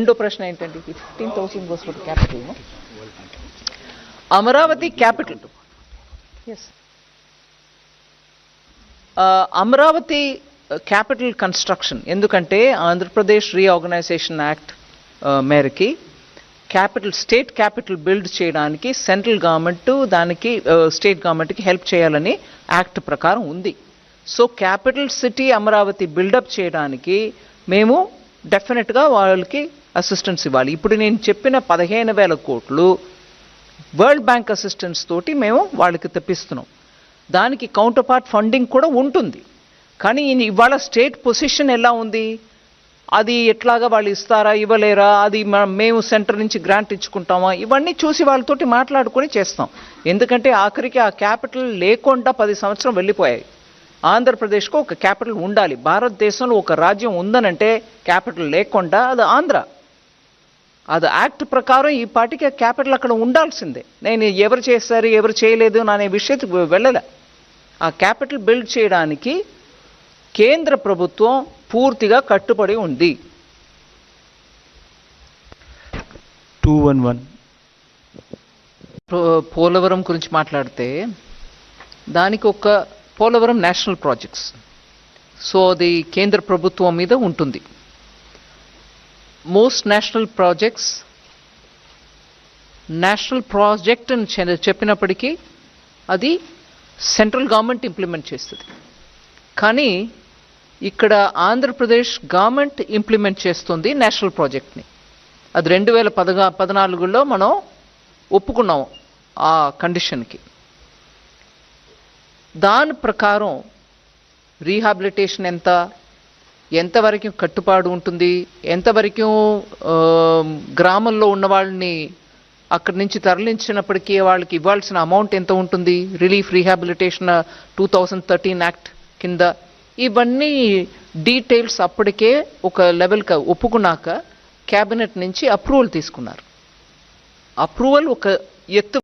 రెండో ప్రశ్న ఏంటండి? Fifteen thousand goes for capital Amaravati capital as Amaravati capital construction ఎందుకంటే ఆంధ్రప్రదేశ్ రీఆర్గనైజేషన్ యాక్ట్ మేరకి క్యాపిటల్ స్టేట్ క్యాపిటల్ బిల్డ్ చేయడానికి సెంట్రల్ గవర్నమెంట్ దానికి స్టేట్ గవర్నమెంట్కి హెల్ప్ చేయాలని యాక్ట్ ప్రకారం ఉంది. So capital city Amaravati build up చేయడానికి మేము డెఫినెట్గా వాళ్ళకి అసిస్టెన్స్ ఇవ్వాలి. ఇప్పుడు నేను చెప్పిన పదిహేను వేల కోట్లు వరల్డ్ బ్యాంక్ అసిస్టెన్స్ తోటి మేము వాళ్ళకి తెప్పిస్తున్నాం. దానికి కౌంటర్ పార్ట్ ఫండింగ్ కూడా ఉంటుంది. కానీ ఇవాళ స్టేట్ పొజిషన్ ఎలా ఉంది? అది ఎట్లాగా వాళ్ళు ఇస్తారా ఇవ్వలేరా? అది మేము సెంటర్ నుంచి గ్రాంట్ ఇచ్చుకుంటామా? ఇవన్నీ చూసి వాళ్ళతోటి మాట్లాడుకొని చేస్తాం. ఎందుకంటే ఆఖరికి ఆ క్యాపిటల్ లేకుండా పది సంవత్సరం వెళ్ళిపోయాయి. ఆంధ్రప్రదేశ్కు ఒక క్యాపిటల్ ఉండాలి. భారతదేశంలో ఒక రాజ్యం ఉందనంటే క్యాపిటల్ లేకుండా అది ఆంధ్ర. అది యాక్ట్ ప్రకారం ఈ పార్టీకి క్యాపిటల్ అక్కడ ఉండాల్సిందే. నేను ఎవరు చేస్తారు ఎవరు చేయలేదు అనే విషయం వెళ్ళలే. ఆ క్యాపిటల్ బిల్డ్ చేయడానికి కేంద్ర ప్రభుత్వం పూర్తిగా కట్టుబడి ఉంది. టూ వన్ వన్ పోలవరం గురించి మాట్లాడితే దానికి ఒక పోలవరం నేషనల్ ప్రాజెక్ట్స్. సో అది కేంద్ర ప్రభుత్వం మీద ఉంటుంది. Most national projects national project అని చె- చెప్పినప్పటికీ అది సెంట్రల్ గవర్నమెంట్ ఇంప్లిమెంట్ చేస్తుంది. కానీ ఇక్కడ ఆంధ్రప్రదేశ్ గవర్నమెంట్ ఇంప్లిమెంట్ చేస్తుంది నేషనల్ ప్రాజెక్ట్ని అది రెండు వేల పదగా పద్నాలుగులో మనం ఒప్పుకున్నాం ఆ కండిషన్కి దాని ప్రకారం రీహాబిలిటేషన్ ఎంత ఎంతవరకు కట్టుబాటు ఉంటుంది? ఎంతవరకు గ్రామంలో ఉన్న వాళ్ళని అక్కడి నుంచి తరలించినప్పటికీ వాళ్ళకి ఇవ్వాల్సిన అమౌంట్ ఎంత ఉంటుంది? Relief rehabilitation two thousand thirteen act కింద. ఇవన్నీ డీటెయిల్స్ అప్పటికే ఒక లెవెల్కి ఒప్పుకున్నాక క్యాబినెట్ నుంచి అప్రూవల్ తీసుకున్నారు. అప్రూవల్ ఒక ఎత్తు